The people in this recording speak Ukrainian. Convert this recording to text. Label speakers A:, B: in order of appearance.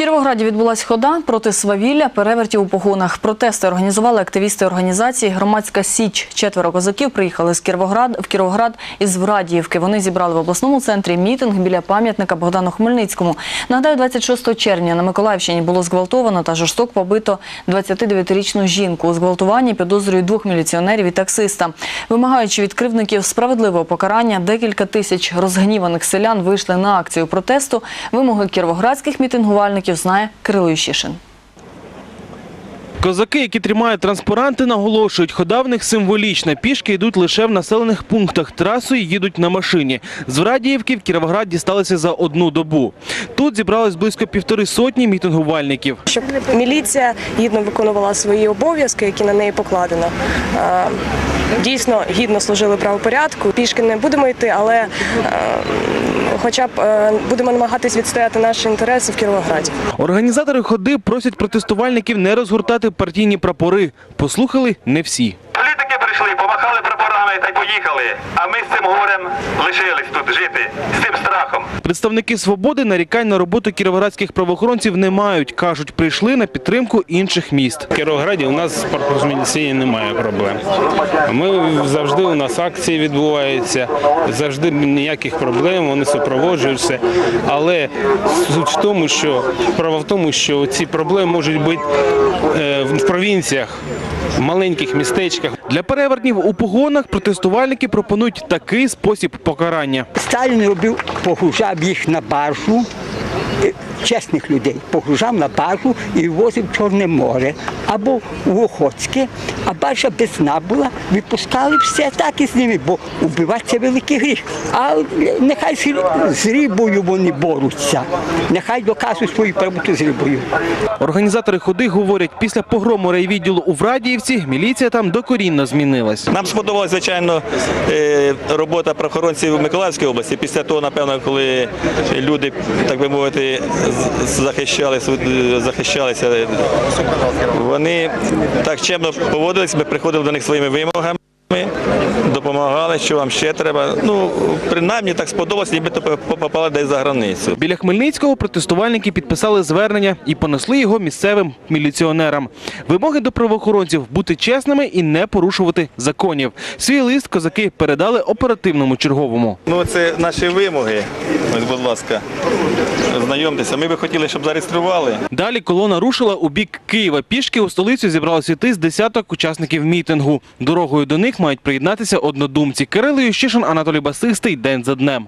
A: Кіровограді відбулась хода проти свавілля, перевертів у погонах. Протести організували активісти організації «Громадська Січ». Четверо козаків приїхали з Кіровоград в Кіровоград із Врадіївки. Вони зібрали в обласному центрі мітинг біля пам'ятника Богдану Хмельницькому. Нагадаю, 26 червня на Миколаївщині було зґвалтовано та жорстоко побито 29-річну жінку. У зґвалтуванні підозрюють двох міліціонерів і таксиста. Вимагаючи від кривдників справедливого покарання, декілька тисяч розгніваних селян вийшли на акцію протесту. Вимоги кіровоградських мітингувальників знає Кирило Ющишин.
B: Козаки, які тримають транспаранти, наголошують, хода в них символічна. Пішки йдуть лише в населених пунктах. Трасою їдуть на машині. З Врадіївки в Кіровоград дісталися за одну добу. Тут зібралось близько півтори сотні мітингувальників.
C: щоб міліція гідно виконувала свої обов'язки, які на неї покладено. Е, Дійсно гідно служили правопорядку. Пішки не будемо йти, але е, хоча б е, будемо намагатись відстояти наші інтереси в Кіровограді.
B: Організатори ходи просять протестувальників не розгортати партійні прапори. Послухали не всі.
D: Політики прийшли, помахали та й поїхали. А ми з цим горем лишились тут жити, з цим страхом.
B: Представники свободи нарікань на роботу кіровоградських правоохоронців не мають. кажуть, прийшли на підтримку інших міст.
E: В Кіровограді у нас з міліції немає проблем. Ми завжди у нас акції відбуваються, завжди ніяких проблем, вони супроводжуються. Але суть в тому, що справа в тому, що ці проблеми можуть бути е, в провінціях, в маленьких містечках.
B: Для перевертнів у погонах протестувальники пропонують такий спосіб покарання.
F: Сталін робив, погружав їх на баржу, чесних людей, погружав на баржу і ввозив в Чорне море або в Охотське, а баржа без дна була, випускали все так і з ними, бо убивати це великий гріх. А нехай з рибою вони боруться, нехай доказують свою правоту з рибою.
B: Організатори ходи говорять, після погрому райвідділу у Врадіївці міліція там докорінно змінилась.
G: Нам сподобалася, звичайно, е, робота правоохоронців в Миколаївській області. Після того, напевно, коли люди, так би мовити, з- захищалися, захищалися, вони так чемно поводились, ми приходили до них своїми вимогами. Допомагали, що вам ще треба. Ну, принаймні так сподобалось, ніби то попали десь за границю.
B: Біля Хмельницького протестувальники підписали звернення і понесли його місцевим міліціонерам. Вимоги до правоохоронців бути чесними і не порушувати законів. Свій лист козаки передали оперативному черговому.
G: Ну, це наші вимоги. Ось, будь ласка, знайомтеся. Ми би хотіли, щоб зареєстрували.
B: Далі колона рушила у бік Києва. Пішки у столицю зібралося йти з десяток учасників мітингу. Дорогою до них мають приєднатися однодумці. Кирило Ющишин, Анатолій Басистий. День за днем.